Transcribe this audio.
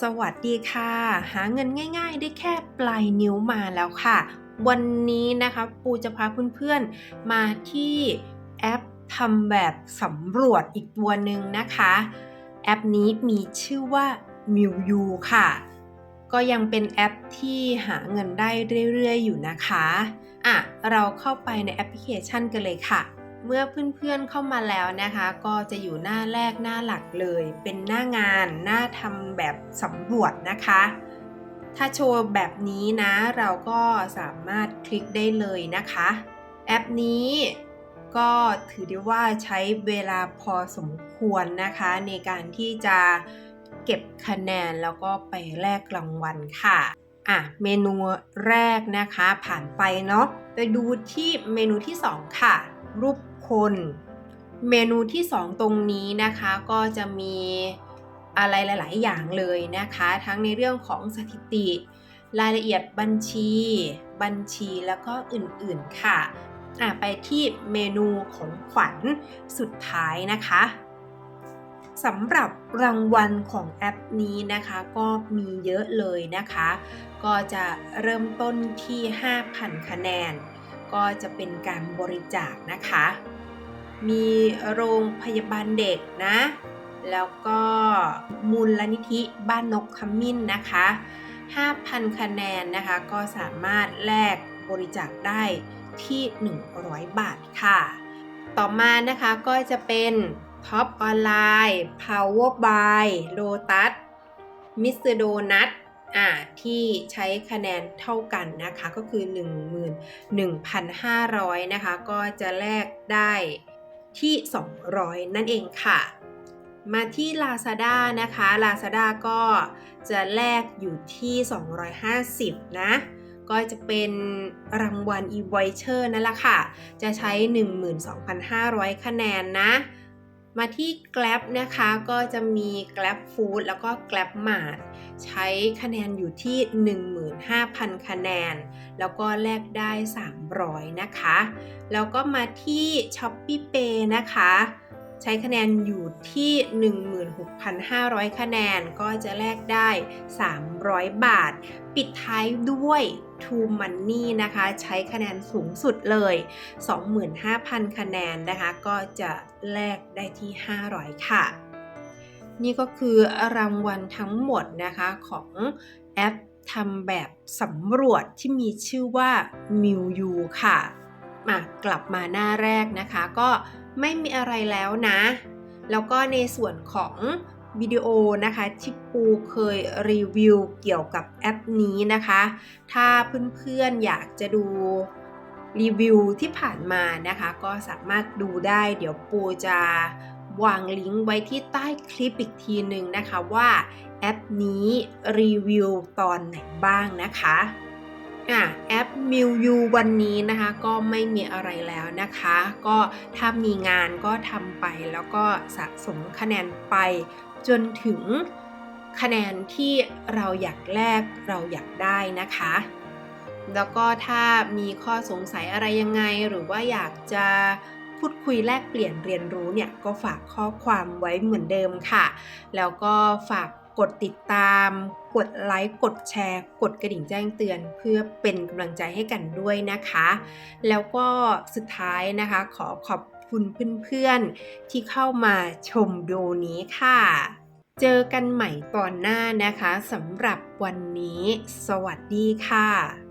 สวัสดีค่ะ หาเงินง่าย ๆ ได้แค่ปลายนิ้วมาแล้วค่ะ วันนี้นะคะปูจะพาเพื่อนๆ มาที่แอปทำแบบสำรวจอีกตัวหนึ่งนะคะ แอปนี้มีชื่อว่า m i w u ค่ะ ก็ยังเป็นแอปที่หาเงินได้เรื่อยๆ อยู่นะคะ อะ เราเข้าไปในแอปพลิเคชันกันเลยค่ะ เมื่อเพื่อนๆเข้ามาแล้วนะคะ ก็จะอยู่หน้าแรกหน้าหลักเลย เป็นหน้างานหน้าทำแบบสำรวจนะคะ ถ้าโชว์แบบนี้นะเราก็สามารถคลิกได้เลยนะคะ แอปนี้ก็ถือได้ว่าใช้เวลาพอสมควรนะคะ ในการที่จะเก็บคะแนนแล้วก็ไปแลกรางวัลค่ะอะเมนูแรกนะคะผ่านไปเนาะไปดูที่เมนูที่ 2 ค่ะ รูป คน เมนูที่ 2 ตรงนี้นะคะก็จะมีอะไรหลาย ๆ อย่างเลยนะคะ ทั้งในเรื่องของสถิติ รายละเอียดบัญชี บัญชีแล้วก็อื่น ๆ ค่ะอะไปที่เมนูของขวัญสุดท้ายนะคะสำหรับรางวัลของแอปนี้นะคะก็มีเยอะเลยนะคะ ก็จะเริ่มต้นที่ 5,000 คะแนน ก็จะเป็นการบริจาคนะคะ มีโรงพยาบาลเด็กนะ แล้วก็มูลนิธิบ้านนกขมิ้นนะคะ 5,000 คะแนนนะคะ ก็สามารถแลกบริจาคได้ที่ 100 บาทค่ะ ต่อมานะคะก็จะเป็นท็อปออนไลน์ Power by Lotus Mr. Donut อ่าที่ใช้คะแนนเท่ากันนะคะ ก็คือ 11,500 นะคะ ก็จะแลกได้ ที่ 200 นั่นเองค่ะ มาที่ Lazada นะคะ Lazada ก็จะแลกอยู่ที่ 250 นะก็จะเป็นรางวัล e v o i c h e r นั่นแหละค่ะ จะใช้ 12,500 คะแนนนะ มาที่ Grab นะคะก็จะมี Grab Food แล้วก็ Grab Mart ใช้คะแนนอยู่ที่ 5,000 คะแนน แล้วก็แลกได้ 300 นะคะ แล้วก็มาที่ Shopee Pay นะคะ ใช้คะแนนอยู่ที่ 16,500 คะแนน ก็จะแลกได้ 300 บาท ปิดท้ายด้วย True Money นะคะ ใช้คะแนนสูงสุดเลย 25,000 คะแนนนะคะ ก็จะแลกได้ที่ 500 ค่ะนี่ก็คือรางวัลทั้งหมดนะคะของแอป ทำแบบสำรวจที่มีชื่อว่า m i w u ค่ะมากลับมาหน้าแรกนะคะ ก็ไม่มีอะไรแล้วนะ แล้วก็ในส่วนของวิดีโอนะคะที่ปูเคยรีวิวเกี่ยวกับแอปนี้นะคะ ถ้าเพื่อนๆอยากจะดูรีวิวที่ผ่านมานะคะ ก็สามารถดูได้เดี๋ยวปูจะ วางลิงก์ไว้ที่ใต้คลิปอีกทีหนึ่งนะคะว่าแอปนี้รีวิวตอนไหนบ้างนะคะอะแอป m i w u วันนี้นะคะก็ไม่มีอะไรแล้วนะคะ ก็ถ้ามีงานก็ทำไปแล้วก็สะสมคะแนนไป จนถึงคะแนนที่เราอยากแลกเราอยากได้นะคะ แล้วก็ถ้ามีข้อสงสัยอะไรยังไงหรือว่าอยากจะ พูดคุยแลกเปลี่ยนเรียนรู้เนี่ยก็ฝากข้อความไว้เหมือนเดิมค่ะ แล้วก็ฝากกดติดตาม กดไลค์ กดแชร์ กดกระดิ่งแจ้งเตือน เพื่อเป็นกำลังใจให้กันด้วยนะคะ แล้วก็สุดท้ายนะคะขอขอบคุณเพื่อนๆที่เข้ามาชมโดนี้ค่ะ เจอกันใหม่ตอนหน้านะคะสำหรับวันนี้ สวัสดีค่ะ